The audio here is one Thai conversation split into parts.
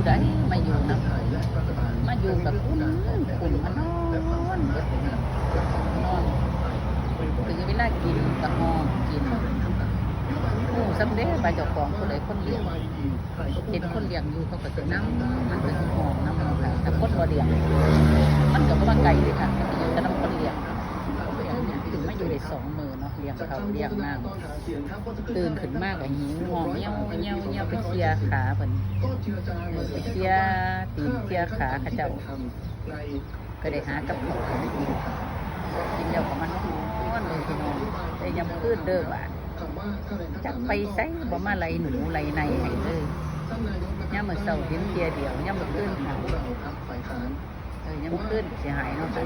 ผู้ใดมาอยู่นะมาอยู่กับคุณคุณมานอนเบิดนอนถึงเวลากินก็ห้องกินโอ้สำเร็จบาเจ้าของผู้ใดคนเลี้ยงเห็นคนเลี้ยงอยู่เขาก็จะนั่งมันก็จะหอมน้ำมันค่ะแต่คนบ่เลี้ยงมันก็บ่ว่าไกลเลยค่ะแต่น้ำคนเลี้ยงถึงมาอยู่ได้ สองมือเนาะเลี้ยงเขาเลี้ยงน้ำตื่นขึ้นมากกับหิวงองเงี้ยวเงี้ยวเงี้ยวไปเคลียร์ขาเพิ่นเออไปเคลียร์ตีนเคลียร์ขาเขาเจ้าก็ได้หากับข้าวให้กินกินแล้วก็มันนอนเลยพี่น้องได้ยำพืชเด้อว่าจักไปใส่บ่มาไหลหนูไหลในให้เลยย่ามมื้อเช้าเห็นเทียเดียวย่ามมื้อคืนหายเออย่ามมื้อคืนสิหายเนาะค่ะ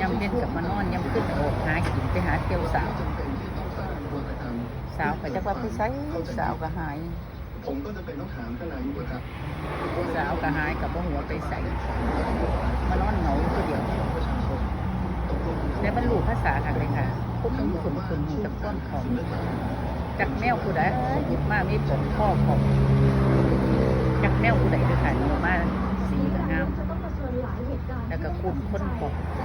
ย่ำเล่นกับมานอนย่ำขึ้นออกหากินไปหาเที่ยวสาวสาวก็จักว่าไปใส่สาวก็หายผมก็จะเป็นต้องถามท่านนายกครับสาวก็หายกับบ่หัวไปใส่มานอนเหงาตัวเดียวประชาชนตกลงแต่บรรลุภาษาค่ะเลยค่ะคุ้มคุณคุณหูจับต้นของจากแมวผู้ใดหยิบมามีผลข้อของจากแมวผู้ใดด้วยค่ะหนูมาสีก็งามแล้วก็คุณคนของจะ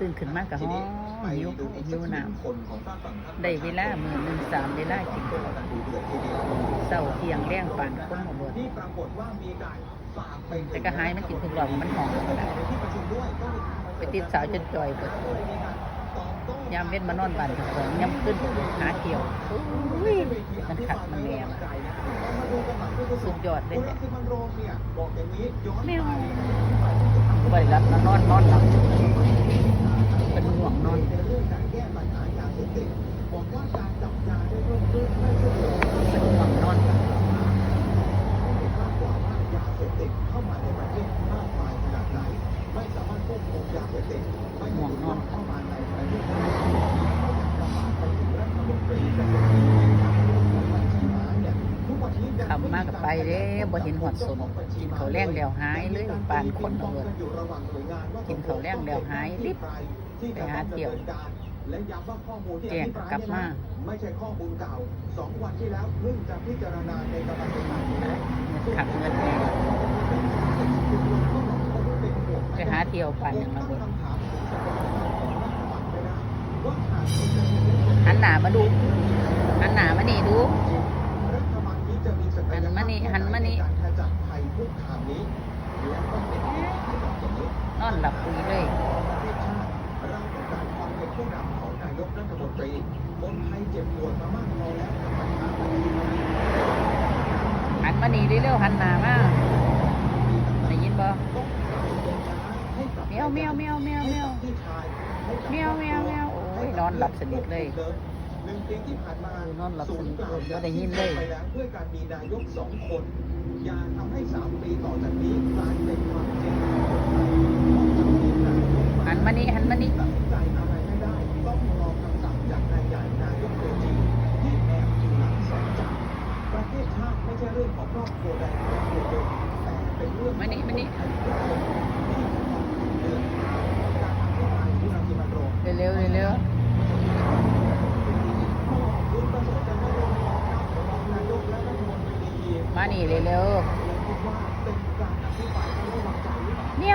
ตื่นขึ้นมากกับห้องหิวหิวน้ำได้เวลามือหนึ่งสามเวลากินข้าวเศร้าเที่ยงแรงปานคนมาบนที่ปรากฏว่ามีการฝากไปแต่ก็หายมันกินถึงหลอดมันหอมก็ได้ที่ประชุมด้วยก็มีไปติดสาวจนจ่อยเบิดยามเว้นมานอนบ้านเจ้าของยามขึ้นหาเกี่ยวอุ้ยมันขัดมันแนวสุดยอดเลยเนี่ยคือมันโรมเนี่ยบอกอย่างนี้ย้อนแมว ไปรับนอนนอนหลับเป็นห่วงนอนเรื่องการแก้ปัญหายาเสพติดบอกว่าการจับยาได้เพิ่มขึ้นไม่ใช่เป็นห่วงนอนมากกว่ายาเสพติดเข้ามาในประเทศมากมายขนาดไหนไม่สามารถควบคุมยาเสพติดไม่มีความเข้ามาในประเทศไทยระบาดไปถึงรัฐมนตรีกระทรวงบัญชีม้าเนี่ยทุกวันนี้ยัง คำมากกับ ไปเด้บ่เห็นหอดสนกินข้าวแรงเดียวหายเลยปานคนเอาเลยกินข้าวแรงเดียวหายรีบไปหาเที่ยวและย้ำว่าข้อมูลที่แจ้งกลับมาไม่ใช่ข้อมูลเก่าสองวันที่แล้วเพิ่งจะพิจารณาในกรรมธิการอยู่แล้วขับเงินแน่ไปหาเที่ยวปานอย่างละเบิดหันหน้ามาดูหันหน้ามานี่ดูหั นมานี่หันมานี่การขจัดภัยคุกคามนี้และก็เป็นให้กับอย่างนี้นอนหลับคุยเลยประเทศชาติเราต้องการความเป็นผู้นำของนายกรัฐมนตรีคนไทยเจ็บปวดมามากพอแล้วกับปัญหาภัยคุกคามหันมานี่เร็วๆหันหน้ามาได้ยินบ่แมวแมวแมวแมวแมวแมวแมวแมวโอ้ยนอนหลับสนิทเลย หนึ่งปีที่ผ่านมาเออนอนหลับสนิทเลยบ่ได้ยินเลยไปแล้วด้วยการมีนายกสองคน อย่าทำให้สามปีต่อจากนี้กลายเป็นความจริงของคนไทยเพราะจะมีนายกใหม่ หันมานี่หันมานี่ ตัดสินใจอะไรไม่ได้ ต้องรอคำสั่งจากนายใหญ่นายกตัวจริงที่แอบอยู่หลังแสงจันทร์ประเทศชาติไม่ใช่เรื่องของครอบครัวใดครอบครัวหนึ่งแต่เป็นเรื่อง มานี่มานี่ เร็วๆเร็วๆ มานี่เร็วๆเมีย